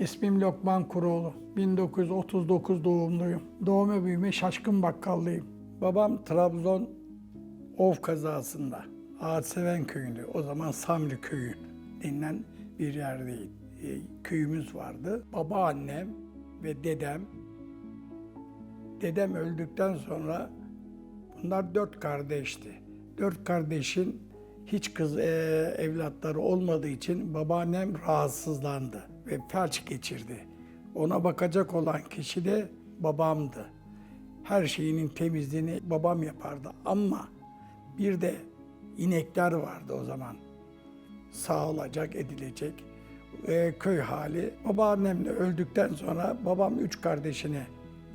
İsmim Lokman Kuroğlu. 1939 doğumluyum. Doğma büyüme şaşkın bakkallıyım. Babam Trabzon Ov kazasında Ağaçseven köyünde, o zaman Samri köyü denilen bir yerdeydi. E, köyümüz vardı. Babaannem ve dedem, dedem öldükten sonra bunlar dört kardeşti. Dört kardeşin hiç kız e, evlatları olmadığı için babaannem rahatsızlandı ve felç geçirdi. Ona bakacak olan kişi de babamdı. Her şeyinin temizliğini babam yapardı ama bir de inekler vardı o zaman. Sağılacak, edilecek e, köy hali. Babaannemle öldükten sonra babam üç kardeşini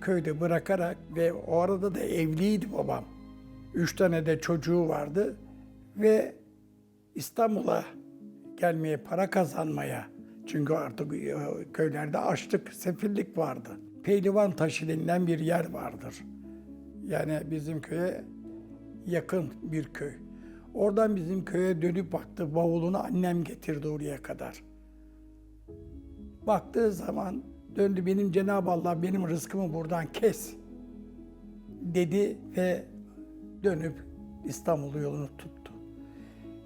köyde bırakarak ve o arada da evliydi babam. Üç tane de çocuğu vardı ve İstanbul'a gelmeye, para kazanmaya. Çünkü artık e, köylerde açlık, sefillik vardı. Pehlivan taşı denilen bir yer vardır. Yani bizim köye yakın bir köy. Oradan bizim köye dönüp baktı. Bavulunu annem getirdi oraya kadar. Baktığı zaman döndü benim Cenab-ı Allah benim rızkımı buradan kes dedi ve dönüp İstanbul yolunu tuttu.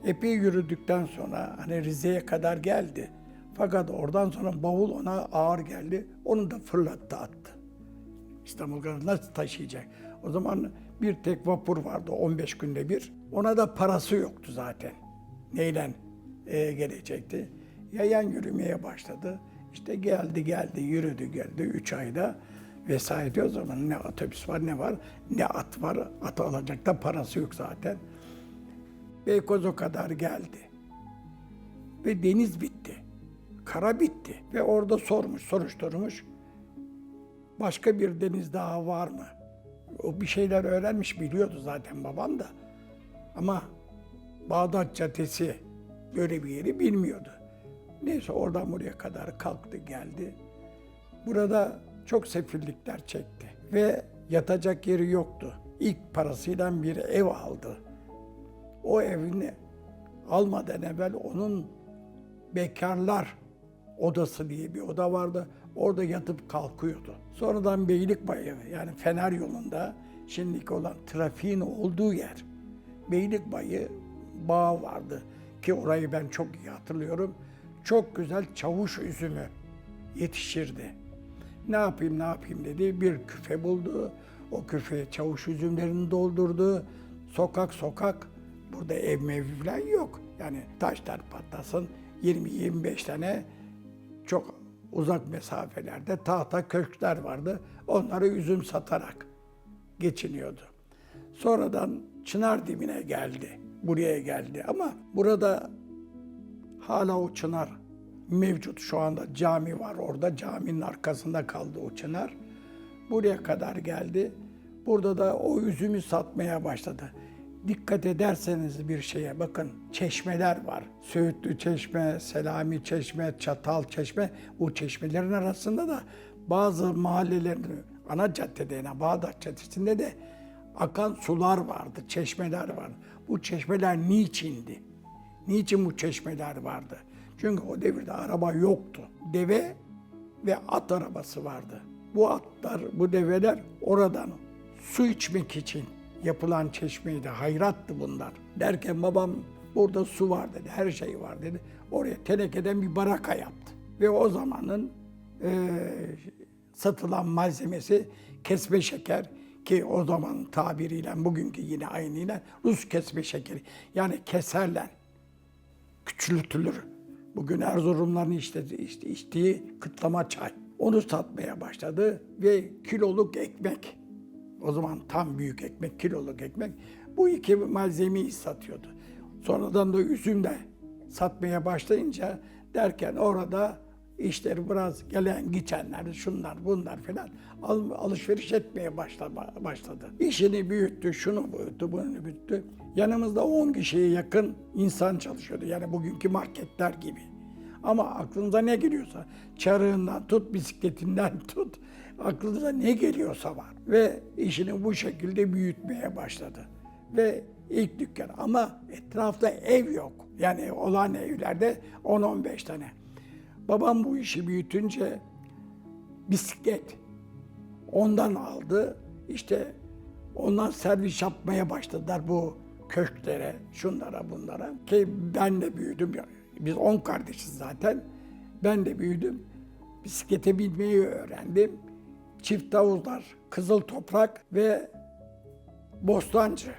Epey yürüdükten sonra hani Rize'ye kadar geldi. Fakat oradan sonra bavul ona ağır geldi. Onu da fırlattı attı. İstanbul kadar nasıl taşıyacak? O zaman bir tek vapur vardı 15 günde bir. Ona da parası yoktu zaten. Neyle e, gelecekti? Yayan yürümeye başladı. İşte geldi geldi yürüdü geldi 3 ayda vesaire o zaman ne otobüs var ne var ne at var. At alacak da parası yok zaten. Beykoz'a kadar geldi. Ve deniz bitti. Kara bitti. Ve orada sormuş, soruşturmuş. Başka bir deniz daha var mı? O bir şeyler öğrenmiş, biliyordu zaten babam da. Ama Bağdat Caddesi böyle bir yeri bilmiyordu. Neyse oradan buraya kadar kalktı geldi. Burada çok sefillikler çekti ve yatacak yeri yoktu. İlk parasıyla bir ev aldı. O evini almadan evvel onun bekarlar odası diye bir oda vardı. Orada yatıp kalkıyordu. Sonradan Beylikbayı yani Fener yolunda şimdiki olan trafiğin olduğu yer. Beylikbayı bağı vardı ki orayı ben çok iyi hatırlıyorum. Çok güzel çavuş üzümü yetişirdi. Ne yapayım ne yapayım dedi. Bir küfe buldu. O küfeye çavuş üzümlerini doldurdu. Sokak sokak burada ev mevi falan yok. Yani taşlar patlasın 20-25 tane çok uzak mesafelerde tahta köşkler vardı. Onları üzüm satarak geçiniyordu. Sonradan Çınar dibine geldi. Buraya geldi ama burada hala o çınar mevcut. Şu anda cami var orada. Caminin arkasında kaldı o çınar. Buraya kadar geldi. Burada da o üzümü satmaya başladı. Dikkat ederseniz bir şeye bakın çeşmeler var. Söğütlü çeşme, Selami çeşme, Çatal çeşme. Bu çeşmelerin arasında da bazı mahallelerin ana caddede yani Bağdat Caddesi'nde de akan sular vardı, çeşmeler vardı. Bu çeşmeler niçindi? Niçin bu çeşmeler vardı? Çünkü o devirde araba yoktu. Deve ve at arabası vardı. Bu atlar, bu develer oradan su içmek için yapılan çeşmeydi. Hayrattı bunlar. Derken babam burada su var dedi, her şey var dedi. Oraya tenekeden bir baraka yaptı. Ve o zamanın eee, satılan malzemesi kesme şeker ki o zaman tabiriyle bugünkü yine aynıyla Rus kesme şekeri. Yani keserlen küçültülür. Bugün Erzurumların işte, işte içtiği kıtlama çay. Onu satmaya başladı ve kiloluk ekmek. O zaman tam büyük ekmek, kiloluk ekmek. Bu iki malzemeyi satıyordu. Sonradan da üzüm de satmaya başlayınca derken orada işleri biraz gelen geçenler, şunlar bunlar filan al- alışveriş etmeye başla, başladı. İşini büyüttü, şunu büyüttü, bunu büyüttü. Yanımızda 10 kişiye yakın insan çalışıyordu. Yani bugünkü marketler gibi. Ama aklınıza ne geliyorsa, çarığından tut, bisikletinden tut, aklınıza ne geliyorsa var. Ve işini bu şekilde büyütmeye başladı. Ve ilk dükkan ama etrafta ev yok. Yani olan evlerde 10-15 tane. Babam bu işi büyütünce bisiklet ondan aldı. İşte ondan servis yapmaya başladılar bu köşklere, şunlara bunlara. Ki ben de büyüdüm. Biz on kardeşiz zaten. Ben de büyüdüm. Bisiklete binmeyi öğrendim. Çift havuzlar, kızıl toprak ve bostancı.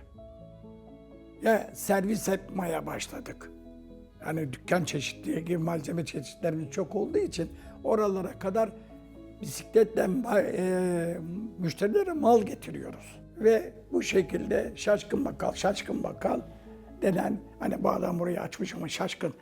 Ya servis yapmaya başladık. Yani dükkan çeşitliği gibi malzeme çeşitlerimiz çok olduğu için oralara kadar bisikletle e, müşterilere mal getiriyoruz. Ve bu şekilde şaşkın bakkal, şaşkın bakkal denen hani bu adam burayı açmış ama şaşkın